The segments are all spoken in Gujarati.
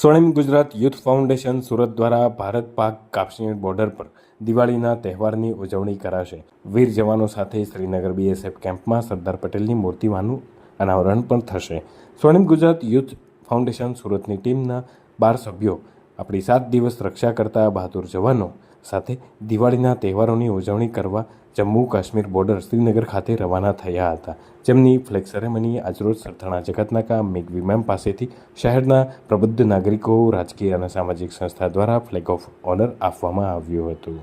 સ્વર્ણિમ ગુજરાત યુથ ફાઉન્ડેશન સુરત દ્વારા ભારત પાક કાશ્મીર બોર્ડર પર દિવાળીના તહેવારની ઉજવણી કરાશે. વીર જવાનો સાથે શ્રીનગર બીએસએફ કેમ્પમાં સરદાર પટેલની મૂર્તિમાનું અનાવરણ પણ થશે. સ્વર્ણિમ ગુજરાત યુથ ફાઉન્ડેશન સુરતની ટીમના બાર સભ્યો આપણી સાત દિવસ રક્ષા કરતા બહાદુર જવાનો સાથે દિવાળીના તહેવારોની ઉજવણી કરવા જમ્મુ કાશ્મીર બોર્ડર શ્રીનગર ખાતે રવાના થયા હતા. જેમની ફ્લેગ સેરેમની આજરોજ સરથાણા જગતનાકા મેઘવી મેમ પાસેથી શહેરના પ્રબુદ્ધ નાગરિકો, રાજકીય અને સામાજિક સંસ્થા દ્વારા ફ્લેગ ઓફ ઓનર આપવામાં આવ્યું હતું.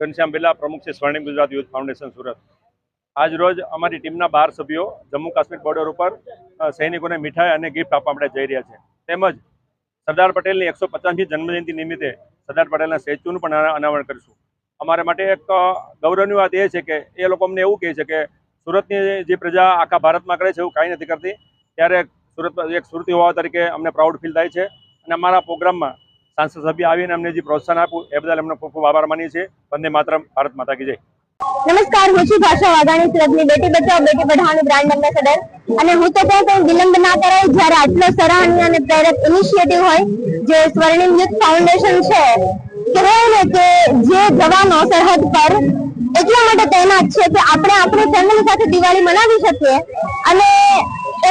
ઘનશ્યામ બિરલા પ્રમુખ છે સ્વર્ણિમ ગુજરાત યુથ ફાઉન્ડેશન, સુરત. આજ રોજ અમારી ટીમના બાર સભ્યો જમ્મુ કાશ્મીર બોર્ડર ઉપર સૈનિકોને મીઠાઈ અને ગિફ્ટ આપવા માટે જઈ રહ્યા છે. તેમજ સરદાર પટેલની એકસો પચાસમી જન્મજયંતિ નિમિત્તે સરદાર પટેલના સ્ટેચ્યુનું પણ અના- અનાવરણ કરીશું. અમારા માટે એક ગૌરવની વાત એ છે કે એ લોકો અમને એવું કહે છે કે સુરતની જે પ્રજા આખા ભારતમાં કરે છે એવું કાંઈ નથી કરતી. ત્યારે સુરત, એક સુરતી હોવા તરીકે અમને પ્રાઉડ ફીલ થાય છે. અને અમારા પ્રોગ્રામમાં સાંસદ સભ્ય આવીને અમને જે પ્રોત્સાહન આપ્યું, એ બદલ અમને ખૂબ ખૂબ આભાર માનીએ છીએ. વંદે માત્ર ભારત માતા કી જય. નમસ્કાર, હું છું ભાષા વાઘાણી સુરતની બેટી બચાવ, બેટી પઢાઓની બ્રાન્ડ એમ્બેસેડર અને હું તો કહું કે વિલંબ ના કરાય જ્યારે આટલો સરાહનીય અને પ્રેરક ઇનિશિયેટિવ હોય, જે સ્વર્ણિમ યુથ ફાઉન્ડેશન છે કહેવાય કે જે જવાનો સરહદ પર, એટલા માટે તૈનાત છે કે આપણે આપણી ફેમિલી સાથે દિવાળી મનાવી શકીએ. અને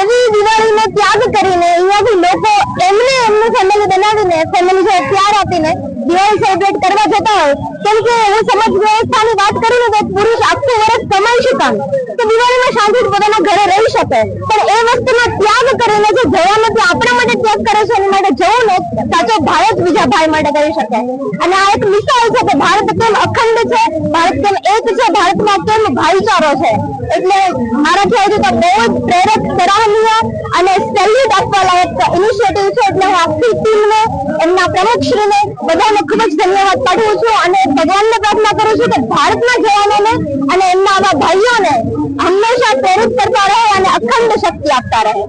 એવી દિવાળીનો ત્યાગ કરીને અહીંયાથી લોકો એમને એમની ફેમિલી બનાવીને ફેમિલી સાથે પ્યાર આપીને દિવાળી સેલિબ્રેટ કરવા જતા હોય. કેમ કે હું સમાજ વ્યવસ્થાની વાત કરું ને તો પુરુષ આખું વર્ષ કમાઈ શકાય તો દિવાળીમાં શાંતિ પોતાના ઘરે રહી શકે. પણ એ વસ્તુનો ત્યાગ કરીને જે જવાનો તે માટે જવું ને સાચો ભારત બીજા ભાઈ માટે કરી શકે. અને આ એક મિસાલ છે કે ભારત કેમ અખંડ છે, ભારત કેમ એક છે, ભારતમાં કેમ ભાઈચારો છે? એટલે મારા ખ્યાલથી તો બહુ જ પ્રેરક સરાહનીય અને સેલ્યુટ આપવા લાયક ઇનિશિયેટિવ છે. એટલે હું આખી ટીમને, એમના પ્રમુખશ્રીને બધાને ખૂબ જ ધન્યવાદ પાઠવું છું અને ભગવાનને પ્રાર્થના કરું છું કે ભારતના જવાનોને અને એમના આવા ભાઈઓને હંમેશા પ્રેરિત કરતા રહે અને અખંડ શક્તિ આપતા રહે.